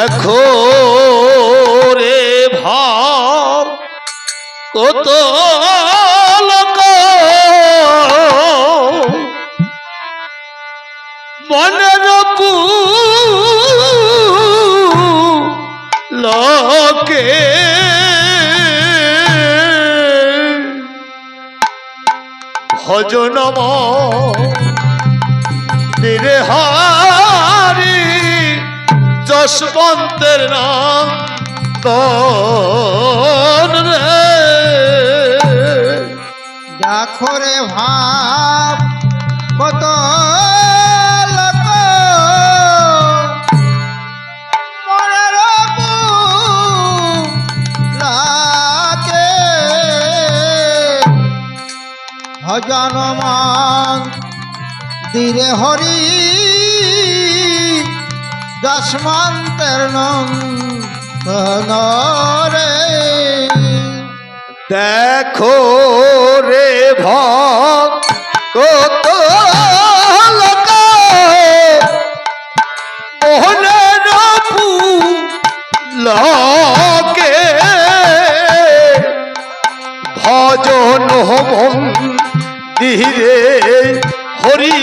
দেখো রে ভাব কত লোক। মনের লোকে যশবন্তের নাম তন রে। দেখো রে ভাব কত ভজন মান হরি যশমন্তের নম রে দেখো রে হোম ধীরে হরি।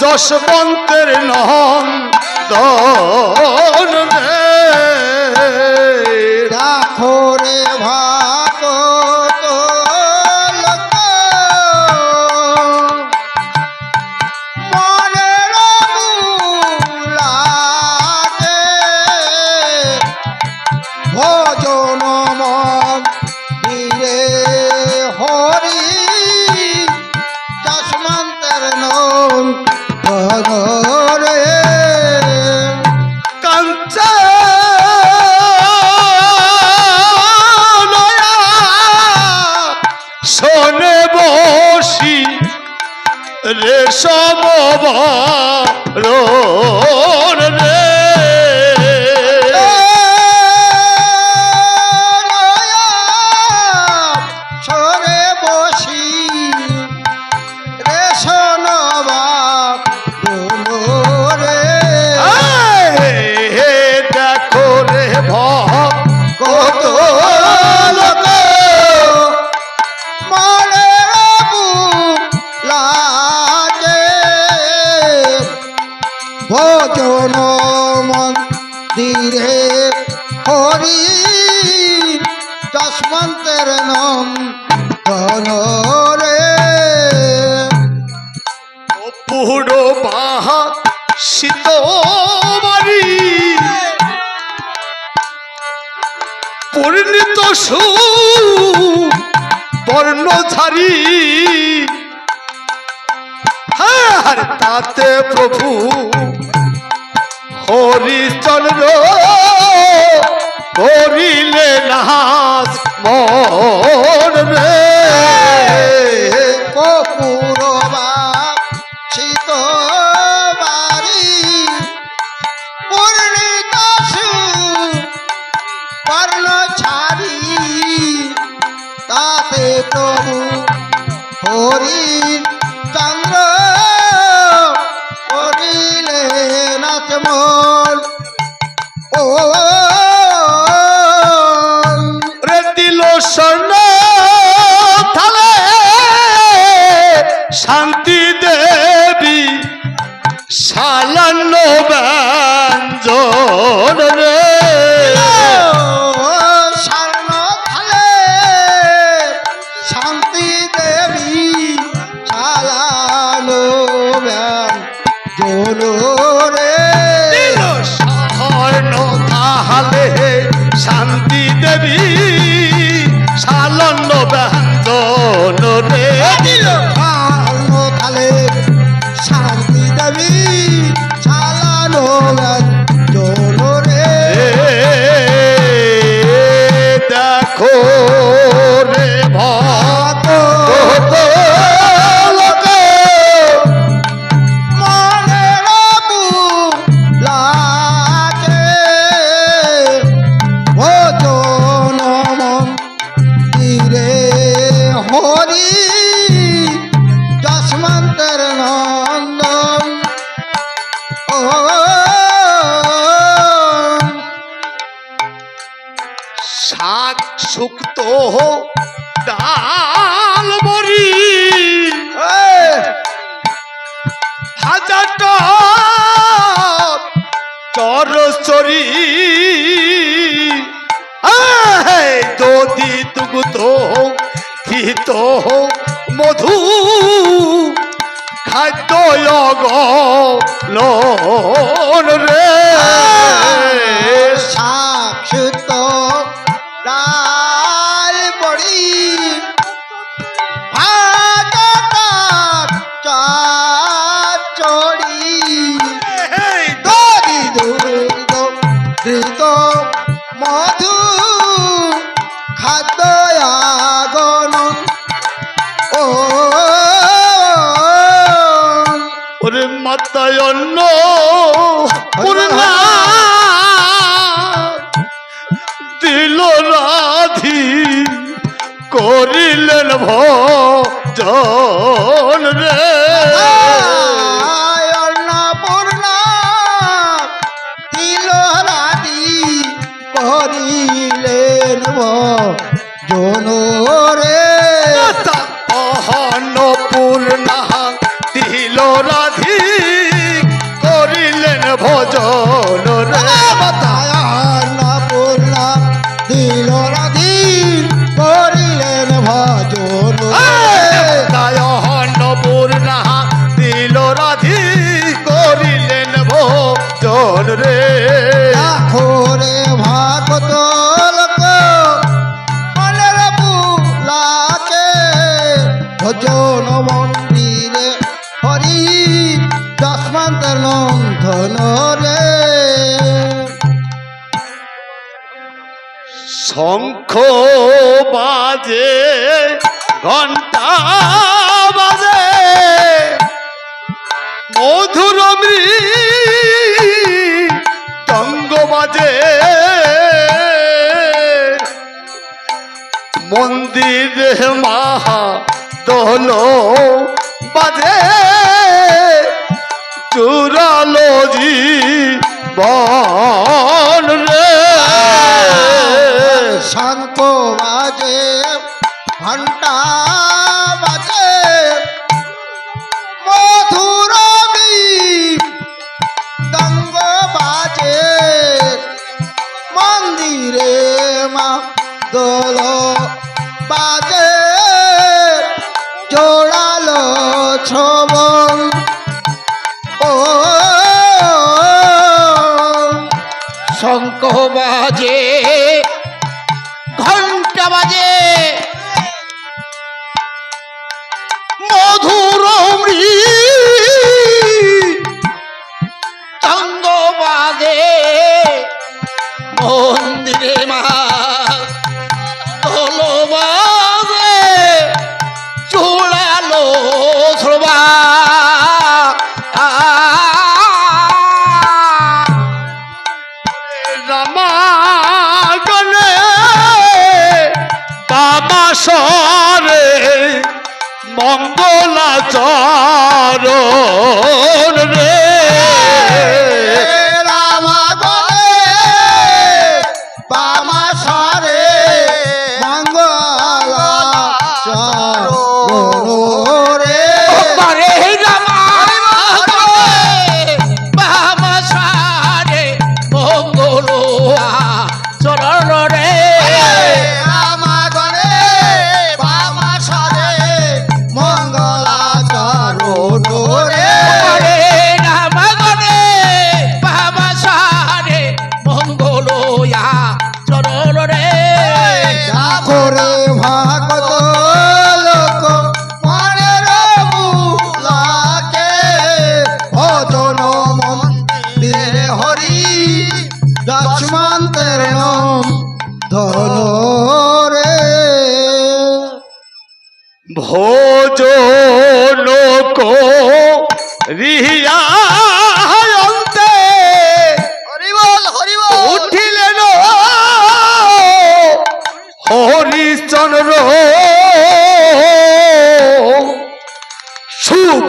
যশবন্তের 아 মন্দিরে হরি যশমন্তের নাম রে। পুরো বাহা শীত পরিণত সু বর্ণধারী। হ্যাঁ আর তাতে প্রভু হরিচন্দ্র করিলে নাস মন। আত্মায়ন্ন দিল রাধি করিলেন ভজন রে। দিল রাধি করিলেন ভজন লঙ্ঘন রে শঙ্খ বাজে ঘণ্টা বাজে মধুর তঙ্গ বাজে। মন্দির মাহা দোল বাজে। চুরালো জি বন রে। শান্ত বাজে ঘন্ট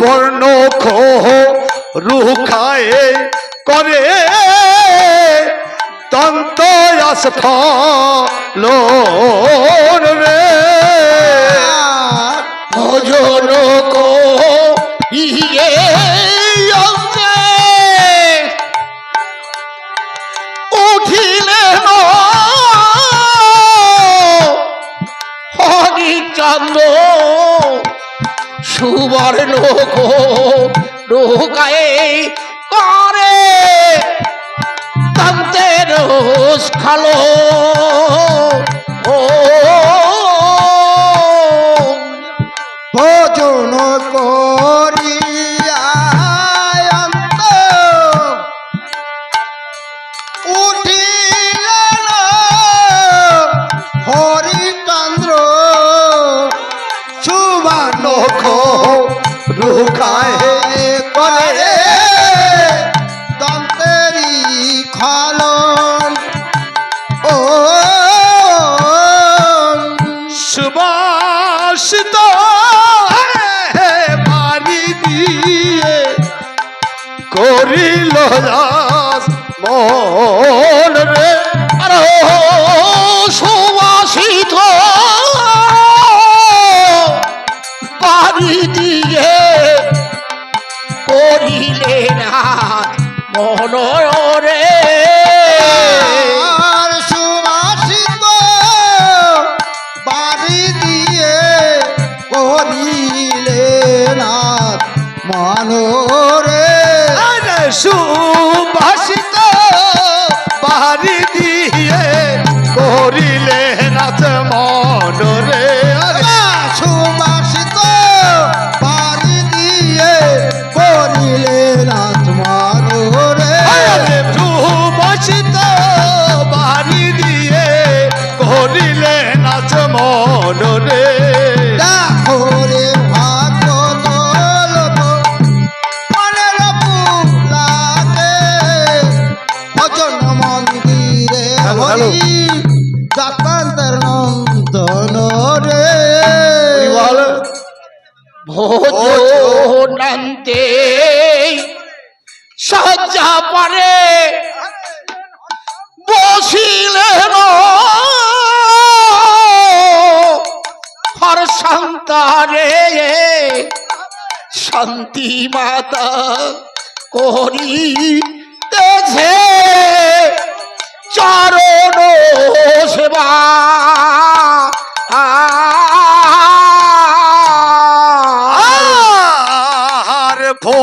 বর্ণ খোহ রুখায় করে। তন্ত আসফল রে। ভজন কো উঠিলে হরি সুবর্ণ নৌকায় করে। কান্তে রোস খালো। ও ভোজন করিয়া Maharaj, Maharaj. মনরে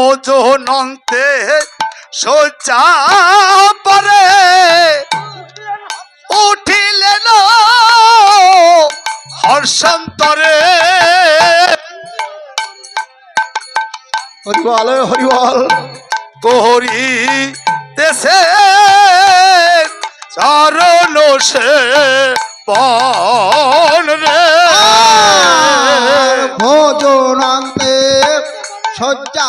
ওজো নন্তে, সোজা পরে। উঠিলেন হর্ষান্তরে। হরিবল হরিবল। পহরি দেশে চরণ সে পন রে। ভোজনান্তে সজ্জা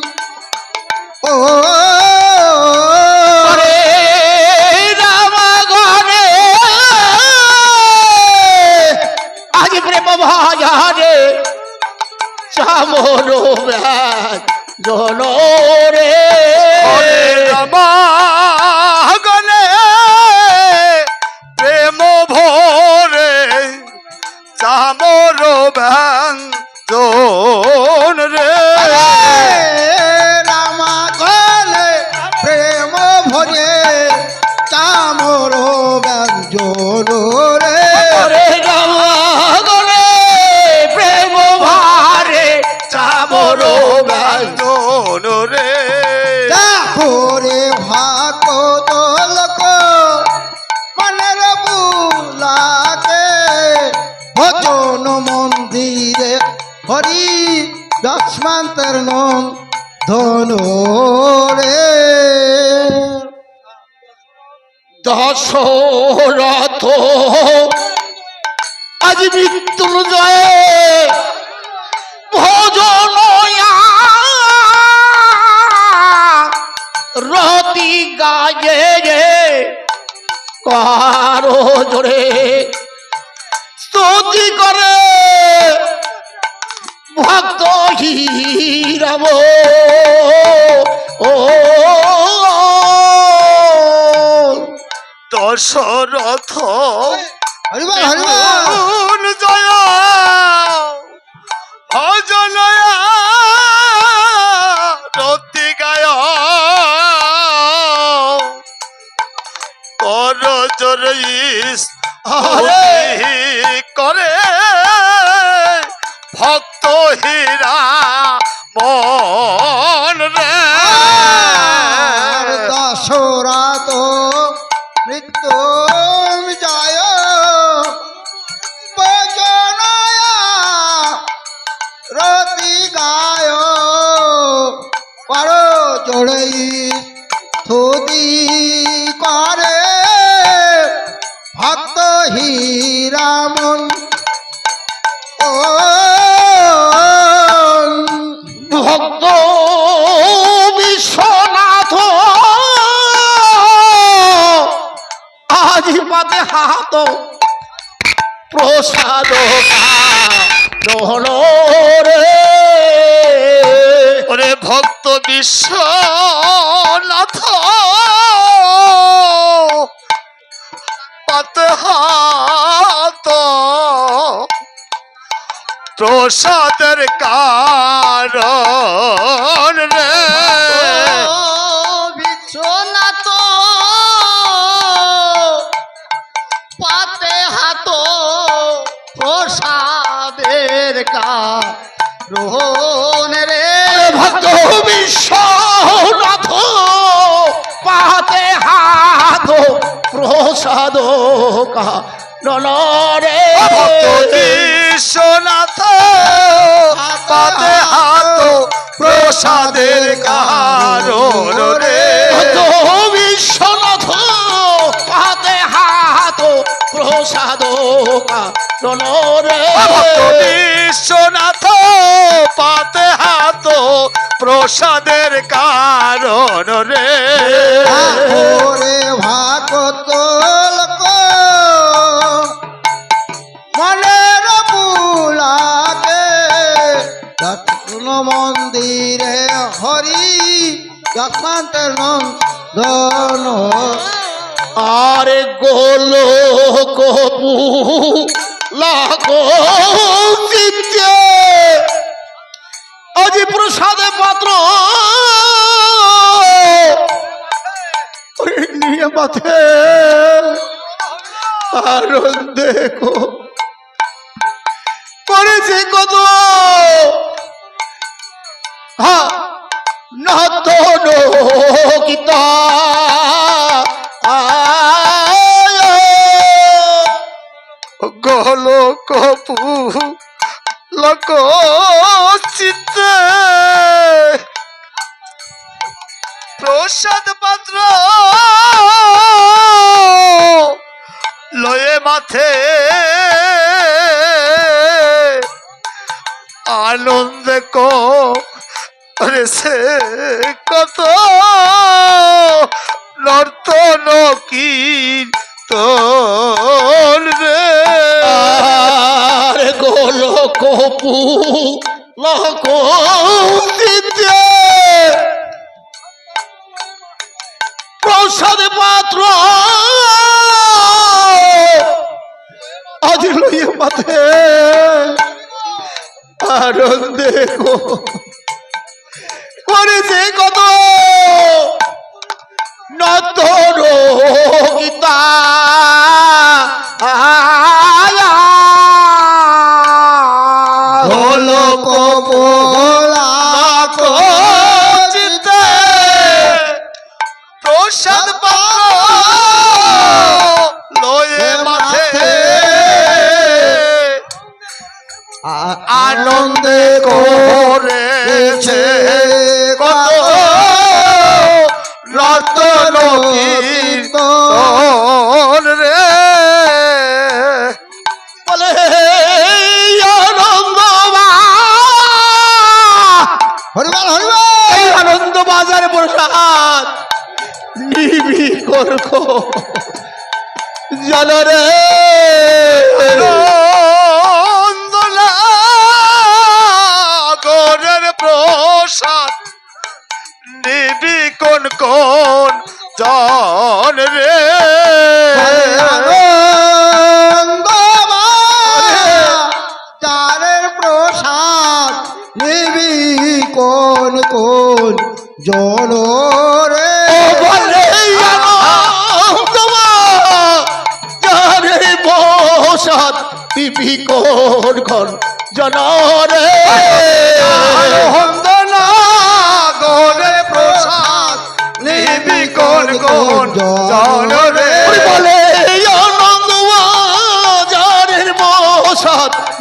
হরি লক্ষ্মণের নন ধনু রে। দশরথ, আজ মৃত্যুঞ্জয় ভোজনয়া রতি গায়ে রে কারও জোরে স্তুতি করে হীরাব ও দশরথ হরিবা হরিবল ভক্ত বিশ্বনাথ। পাতে হাত। প্রসাদের কারণ রে। পাতে রে। ভক্ত বিশ্বনাথ পাতে হাত প্রসাদ কা রে বিশ্বনাথ পাতে হাত প্রসাদের রে বিশ্বনাথ পাতে হাত প্রসাদ কা রে বিশ্বনাথ পাতে হাত প্রসাদের কারণ রে। ওরে ভাগত মনের বুলাকে দক্ষিণ মন্দিরে হরি নন্দন। আরে গোলো কপু লাখো চিত্তে প্রসাদে পাত্র। আর দেখো। করেছে কত। হ্যাঁ নতন কিতা গল কপু লোক চিত্তে প্রসাদ পাত্র। লয়ে মাথে আনন্দে করে সে কত নর্তন কি তোর রে। আরে গোলো লক দিতে প্রসাদ পাত্র। আজ লইয়ে মাথে আনন্দে করেছে কত নতর গীতা। お নন্দনাগরের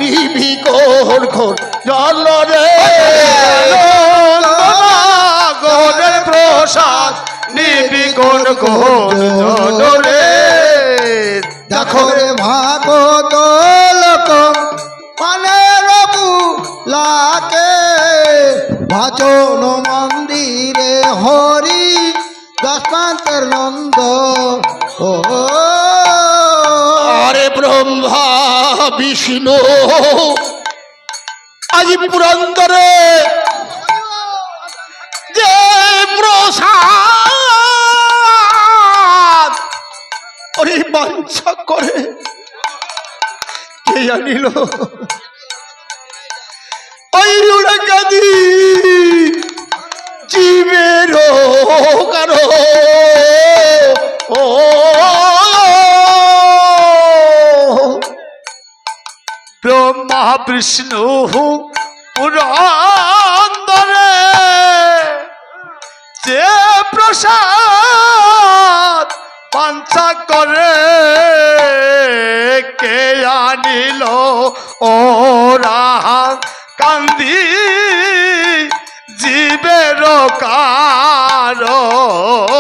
নিবি কোন কোন জনরে নন্দনাগরের প্রসাদ। নিবি কোন কোন জন রে। দেখো রে ভাগত লোক মানে রবু লাকে। ভাচন মন্দিরে হরি দশমান্তর নন্দ। ও আরে ব্রহ্মা বিষ্ণু আজি পুরন্দরে যে প্রসাদ ওরে বাঞ্ছা করে কে আনিল? ওই রুড়াকাদি জীবের কারও ও বিষ্ণু পুরন্দরে। যে প্রসাদ পাঞ্চা করে কে আনিল? ওরা কান্দি জীবের কারণ।